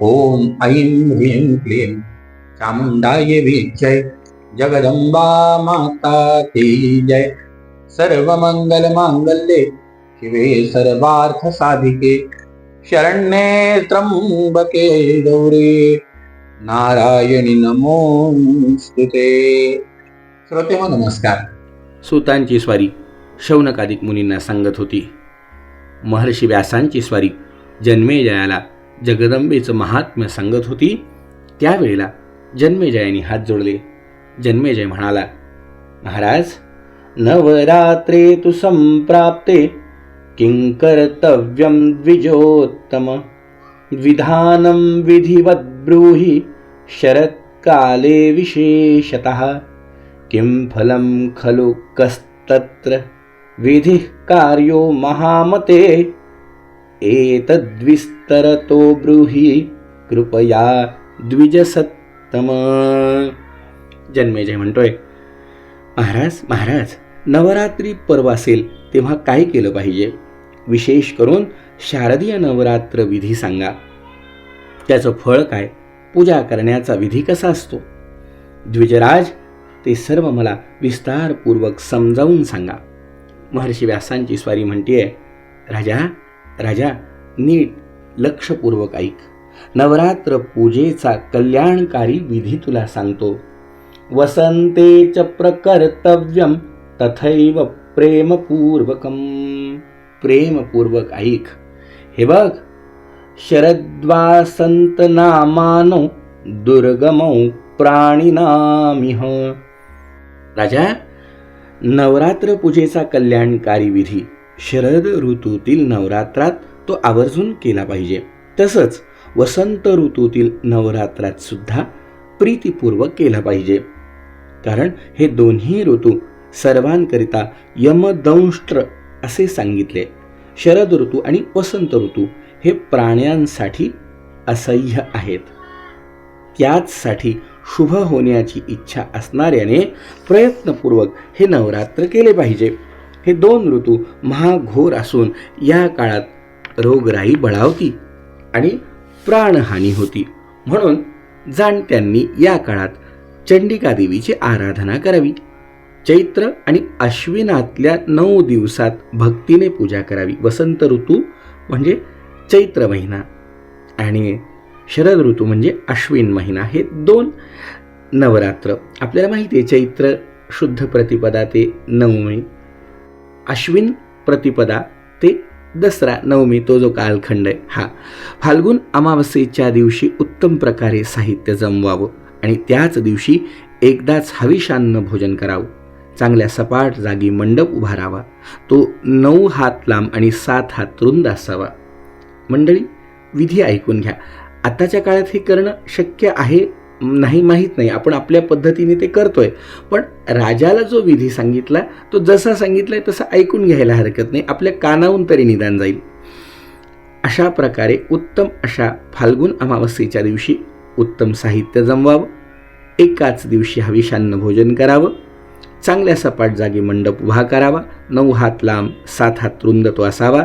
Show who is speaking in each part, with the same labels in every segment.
Speaker 1: ॐ ऐं ह्रीं क्लीं। चामुण्डाय विजय जगदंबा माता की जय। सर्वमंगल मांगल्ये शिवे सर्वार्थ साधिके शरण्ये त्र्यम्बके गौरे। नारायणी नमोस्तुते श्रोते हो नमस्कार।
Speaker 2: सुतांची स्वारी शौनकादिक मुनींना सांगत होती महर्षी व्यासांची स्वारी जन्मेजयाला जगदंबेचं महात्म्य सांगत होती त्यावेळेला जन्मेजयाने हात जोडले. जन्मेजय म्हणाला महाराज नवरात्रे तु संप्राप्ते किं कर्तव्यं द्विजोत्तम विधानं विधिवद् ब्रूहि शरत्काले विशेषतः किं फलं खलु कस्तत्र विधिः कार्यो महामते एतद्विस्तरतो ब्रूहि कृपया द्विजसत्तम। जन्मेजय म्हणतोय। महाराज महाराज नवरात्री पर्व असेल तेव्हा काय केलं पाहिजे? विशेष करून शारदीय नवरात्र विधी सांगा। त्याचं फळ काय? पूजा करण्याचा विधी कसा असतो? द्विजराज ते सर्व मला विस्तारपूर्वक समजावून सांगा। महर्षी व्यासांची स्वारी म्हणतीये राजा राजा नीट लक्षपूर्वक ऐक. नवरात्र पूजेचा कल्याणकारी विधी तुला सांगतो. वसंते च प्रकर्तव्यम तथैव प्रेमपूर्वकम. प्रेमपूर्वक ऐक. हे बघ शरद्वासंत नामानो दुर्गमौ प्राणिनामिह. राजा नवरात्र पूजेचा कल्याणकारी विधी. शरद ऋतूतील नवरात्रात तो आवर्जून केला पाहिजे. तसंच वसंत ऋतूतील नवरात्रात सुद्धा प्रीतीपूर्वक केला पाहिजे. कारण हे दोन्ही ऋतू सर्वांकरिता यमदंष्ट्र असे सांगितले. शरद ऋतू आणि वसंत ऋतू हे प्राण्यांसाठी असह्य आहेत. त्याचसाठी शुभ होण्याची इच्छा असणाऱ्याने प्रयत्नपूर्वक हे नवरात्र केले पाहिजे. हे दोन ऋतू महाघोर असून या काळात रोगराई बळावती आणि प्राणहानी होती. म्हणून जाणत्यांनी या काळात चंडिका देवीची आराधना करावी. चैत्र आणि अश्विनातल्या नऊ दिवसात भक्तीने पूजा करावी. वसंत ऋतू म्हणजे चैत्र महिना आणि शरद ऋतू म्हणजे अश्विन महिना. हे दोन नवरात्र. आपल्याला माहिती आहे चैत्र शुद्ध प्रतिपदा ते नवमी. अश्विन प्रतिपदा ते दसरा नवमी तो जो कालखंड आहे हा. फाल्गुन अमावस्येच्या दिवशी उत्तम प्रकारे साहित्य जमवावं आणि त्याच दिवशी एकदाच हविशान्न भोजन करावं. चांगल्या सपाट जागी मंडप उभारावा तो नऊ हात लांब आणि सात हात रुंद असावा. मंडळी विधी ऐकून घ्या. आताच्या काळात हे करणं शक्य आहे नाही माहीत नाही. आपण आपल्या पद्धतीने ते करतोय. पण राजाला जो विधी सांगितला तो जसा सांगितला आहे तसा ऐकून घ्यायला हरकत नाही. आपल्या कानाहून तरी निदान जाईल. अशा प्रकारे उत्तम अशा फाल्गुन अमावस्येच्या दिवशी उत्तम साहित्य जमवावं. एकाच दिवशी हविषान्न भोजन करावं. चांगल्या सपाट जागी मंडप उभा करावा. नऊ हात लांब सात हात रुंद तो असावा.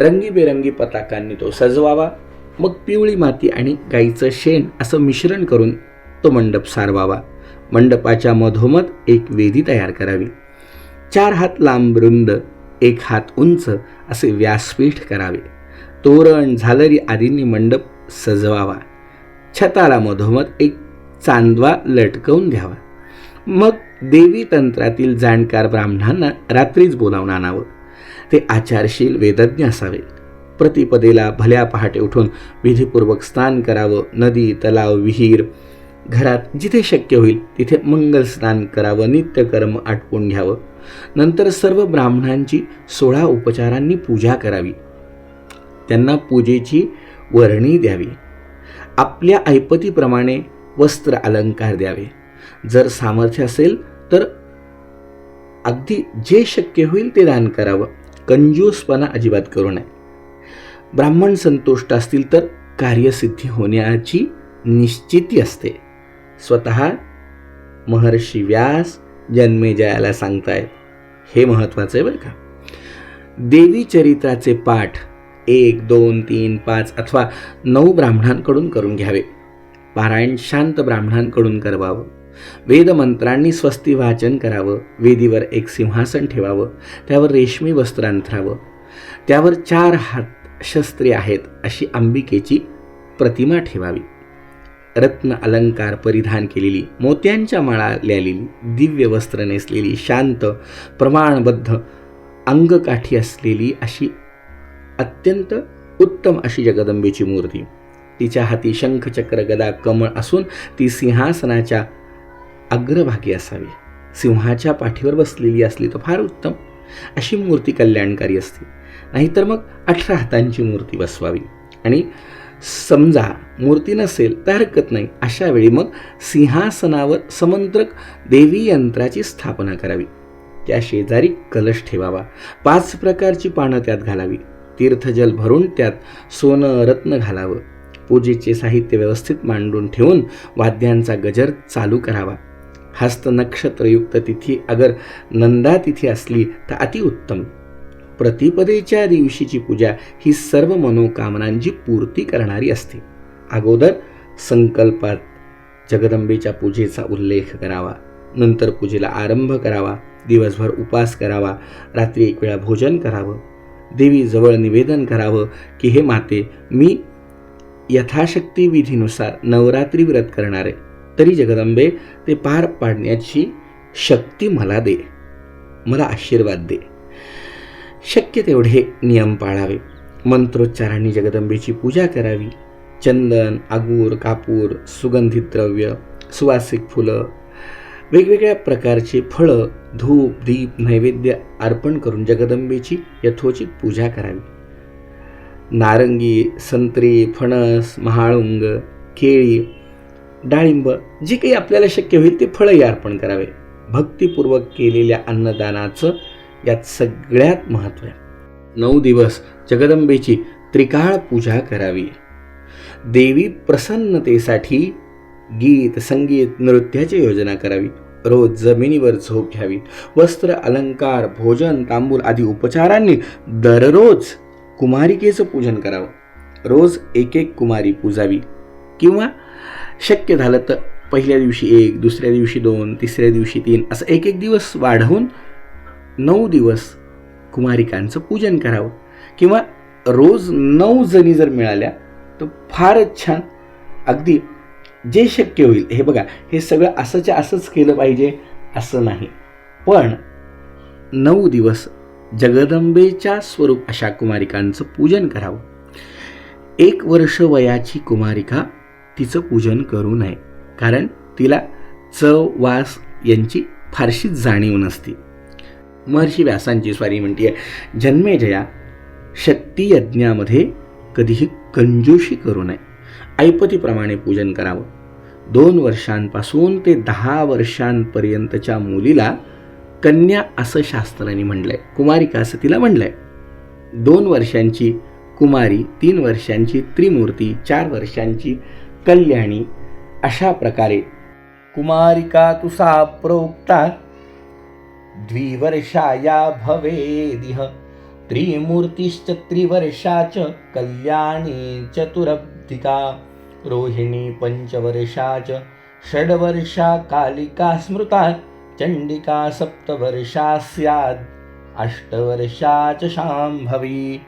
Speaker 2: रंगीबेरंगी पताकांनी तो सजवावा. मग पिवळी माती आणि गाईचं शेण असं मिश्रण करून तो मंडप सारवावा. मंडपाच्या मधोमध एक वेदी तयार करावी. चार हात लांब रुंद एक हात उंच असे व्यासपीठ करावे. तोरण झालरी आदींनी मंडप सजवावा. छताला मधोमध एक चांदवा लटकवून घ्यावा. मग देवी तंत्रातील जाणकार ब्राह्मणांना रात्रीच बोलावून आणावं. ते आचारशील वेदज्ञ असावे. प्रतिपदेला भल्या पहाटे उठून विधीपूर्वक स्नान करावं नदी तलाव विहीर घरात जिथे शक्य होईल तिथे मंगल स्नान करावं नित्यकर्म आटपून घ्यावं. नंतर सर्व ब्राह्मणांची सोळा उपचारांनी पूजा करावी. त्यांना पूजेची वर्णी द्यावी. आपल्या ऐपतीप्रमाणे वस्त्र अलंकार द्यावे. जर सामर्थ्य असेल तर अगदी जे शक्य होईल ते दान करावं. कंजूसपणा अजिबात करू नये. ब्राह्मण संतुष्ट असतील तर कार्यसिद्धी होण्याची निश्चिती असते. स्वतः महर्षी व्यास जन्मेजयाला सांगतायत हे महत्वाचं आहे बरं का. देवी चरित्राचे पाठ एक दोन तीन पाच अथवा नऊ ब्राह्मणांकडून करून घ्यावे. पारायण शांत ब्राह्मणांकडून करवावं. वेदमंत्रांनी स्वस्ती वाचन करावं. वेदीवर एक सिंहासन ठेवावं. त्यावर रेशमी वस्त्र अंथरावं. त्यावर चार हात शस्त्रे आहेत अशी अंबिकेची प्रतिमा ठेवावी. रत्न अलंकार परिधान केलेली मोत्यांच्या माळा लिहिलेली दिव्य वस्त्र नेसलेली शांत प्रमाणबद्ध अंगकाठी असलेली अशी अत्यंत उत्तम अशी जगदंबेची मूर्ती. तिच्या हाती शंखचक्र गदा कमळ असून ती सिंहासनाच्या अग्रभागी असावी. सिंहाच्या पाठीवर बसलेली असली तर फार उत्तम. अशी मूर्ती कल्याणकारी असते. नाहीतर मग अठरा हातांची मूर्ती बसवावी. आणि समजा मूर्ती नसेल तर हरकत नाही अशा वेळी मग सिंहासनावर समंत्रक देवी यंत्राची स्थापना करावी. त्या शेजारी कलश ठेवावा. पाच प्रकारची पानं त्यात घालावी. तीर्थजल भरून त्यात सोनं रत्न घालावं. पूजेचे साहित्य व्यवस्थित मांडून ठेवून वाद्यांचा गजर चालू करावा. हस्त नक्षत्रयुक्त तिथी अगर नंदा तिथी असली तर अतिउत्तम. प्रतिपदेच्या दिवशीची पूजा ही सर्व मनोकामनांची पूर्ती करणारी असते. अगोदर संकल्पात जगदंबेच्या पूजेचा उल्लेख करावा नंतर पूजेला आरंभ करावा दिवसभर उपास करावा रात्री एक वेळा भोजन करावं देवीजवळ निवेदन करावं की हे माते मी यथाशक्ती विधीनुसार नवरात्री व्रत करणार आहे तरी जगदंबे ते पार पाडण्याची शक्ती मला दे मला आशीर्वाद दे. शक्य तेवढे नियम पाळावे. मंत्रोच्चारांनी जगदंबेची पूजा करावी. चंदन आगूर कापूर सुगंधित द्रव्य सुवासिक फुलं वेगवेगळ्या प्रकारचे फळं धूप दीप नैवेद्य अर्पण करून जगदंबेची यथोचित पूजा करावी. नारंगी संत्री फणस महाळुंग केळी डाळिंब जे काही आपल्याला शक्य होईल ते फळंही अर्पण करावे. भक्तिपूर्वक केलेल्या अन्नदानाचं यात सगळ्यात महत्त्व आहे. नऊ दिवस जगदंबेची त्रिकाळ पूजा करावी. देवी प्रसन्नतेसाठी गीत संगीत नृत्याची योजना करावी. रोज जमिनीवर झोप घ्यावी. वस्त्र अलंकार भोजन तांबूल आदी उपचारांनी दररोज कुमारिकेचं पूजन करावं. रोज एक एक कुमारी पूजावी. किंवा शक्य झालं तर पहिल्या दिवशी एक दुसऱ्या दिवशी दोन तिसऱ्या दिवशी तीन असं एक एक दिवस वाढवून नऊ दिवस कुमारिकांचं पूजन करावं. किंवा रोज नऊ जणी जर मिळाल्या तर फारच छान. अगदी जे शक्य होईल. हे बघा हे सगळं असंच्या असंच केलं पाहिजे असं नाही. पण नऊ दिवस जगदंबेच्या स्वरूप अशा कुमारिकांचं पूजन करावं. एक वर्ष वयाची कुमारिका तिचं पूजन करू नये. कारण तिला चव वास यांची फारशी जाणीव नसते. महर्षी व्यासांची स्वारी म्हणते जन्मेजया शक्तियज्ञामध्ये कधीही कंजूशी करू नये. ऐपतीप्रमाणे पूजन करावं. दोन वर्षांपासून ते दहा वर्षांपर्यंतच्या मुलीला कन्या असं शास्त्राने म्हणलंय. कुमारिका असं तिला म्हणलंय. दोन वर्षांची कुमारी तीन वर्षांची त्रिमूर्ती चार वर्षांची कल्याणी अशा प्रकारे कुमारिका तुसा प्रोक्ता द्विवर्षाया भवेदिह। त्रिमूर्तिश्च त्रिवर्षा च कल्याणी चतुरब्धिका। रोहिणी पञ्चवर्षा च षड्वर्षा कालिका स्मृता। चण्डिका सप्तवर्षा स्यात् अष्टवर्षा च शाम्भवी।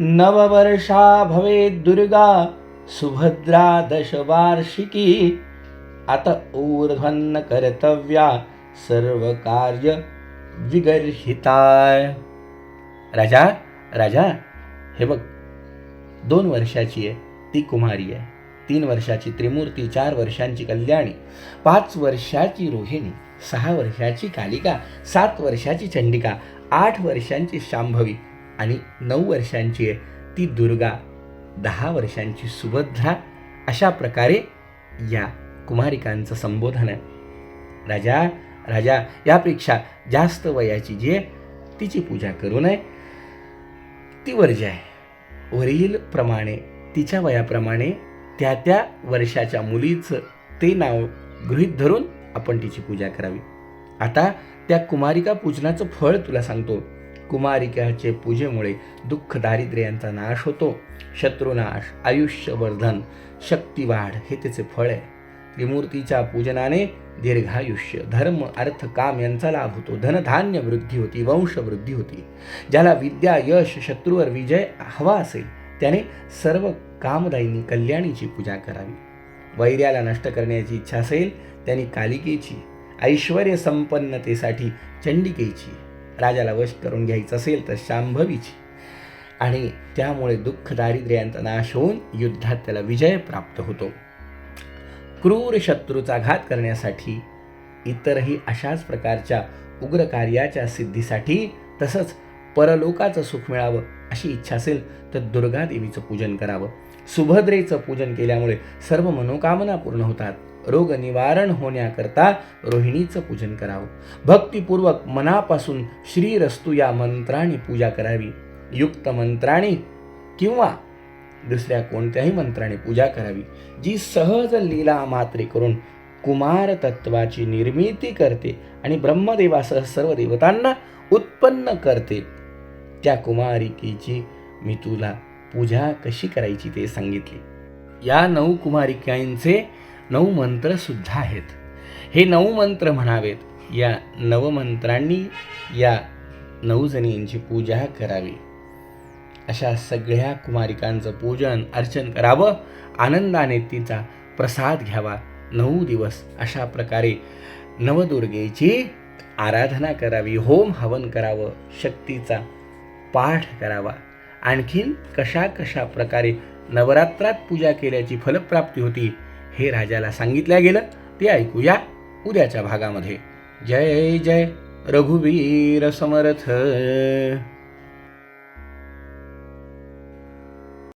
Speaker 2: नववर्षा भवेत् दुर्गा। सुभद्रा दशवार्षिकी। अत ऊर्ध्वन्न कर्तव्या। सर्वकार्य विगर्हिताय राजा राजा हे बघ दोन वर्षाची आहे ती कुमारी आहे. तीन वर्षाची त्रिमूर्ती चार वर्षांची कल्याणी पाच वर्षाची रोहिणी सहा वर्षाची कालिका सात वर्षाची चंडिका आठ वर्षांची शांभवी आणि नऊ वर्षांची आहे ती दुर्गा दहा वर्षांची सुभद्रा. अशा प्रकारे या कुमारिकांचं संबोधन आहे. राजा राजा यापेक्षा जास्त वयाची जी आहे तिची पूजा करू नये ती वर्ज आहे वरील प्रमाणे तिच्या वयाप्रमाणे त्या त्या वर्षाच्या मुलीचं ते नाव गृहीत धरून आपण तिची पूजा करावी. आता त्या कुमारिका पूजनाचं फळ तुला सांगतो. कुमारिकाचे पूजेमुळे दुःख दारिद्र्यांचा नाश होतो. शत्रुनाश आयुष्यवर्धन शक्तिवाढ हे त्याचे फळ आहे. त्रिमूर्तीच्या पूजनाने दीर्घायुष्य धर्म अर्थ काम यांचा लाभ होतो. धनधान्य वृद्धी होती वंश वृद्धी होती. ज्याला विद्या यश शत्रूवर विजय हवा असेल त्याने सर्व कामदायींनी कल्याणीची पूजा करावी. वैर्याला नष्ट करण्याची इच्छा असेल त्यांनी कालिकेची ऐश्वर संपन्नतेसाठी चंडिकेची राजाला वश करून घ्यायचं असेल तर शांभवीची. आणि त्यामुळे दुःख दारिद्र्यांचा नाश होऊन युद्धात त्याला विजय प्राप्त होतो. क्रूर शत्रूचा घात करण्यासाठी इतरही अशाच प्रकारच्या उग्र कार्याच्या सिद्धीसाठी तसंच परलोकाचं सुख मिळावं अशी इच्छा असेल तर दुर्गा देवीचं पूजन करावं. सुभद्रेचं पूजन केल्यामुळे सर्व मनोकामना पूर्ण होतात. रोग निवारण होण्याकरता रोहिणीचं पूजन करावं. भक्तिपूर्वक मनापासून श्रीरस्तू या मंत्राने पूजा करावी. युक्त मंत्राने किंवा दुसऱ्या कोणत्याही मंत्राने पूजा करावी. जी सहज लीला मात्रे करून कुमार तत्वाची निर्मिती करते आणि ब्रह्मदेवासह सर्व देवतांना उत्पन्न करते त्या कुमारिकेची मी तुला पूजा कशी करायची ते सांगितले. या नऊ कुमारिकांचे नऊ मंत्र सुद्धा आहेत. हे नऊ मंत्र म्हणावेत. या नवमंत्रांनी या नऊ जणींची पूजा करावी. अशा सगळ्या कुमारिकांचं पूजन अर्चन करावं. आनंदाने तिचा प्रसाद घ्यावा. नऊ दिवस अशा प्रकारे नवदुर्गेची आराधना करावी होम हवन करावं शक्तीचा पाठ करावा. आणखीन कशा कशा प्रकारे नवरात्रात पूजा केल्याची फलप्राप्ती होती हे राजाला सांगितलं गेलं. ते ऐकूया उद्याच्या भागामध्ये. जय जय. रघुवीर समर्थ.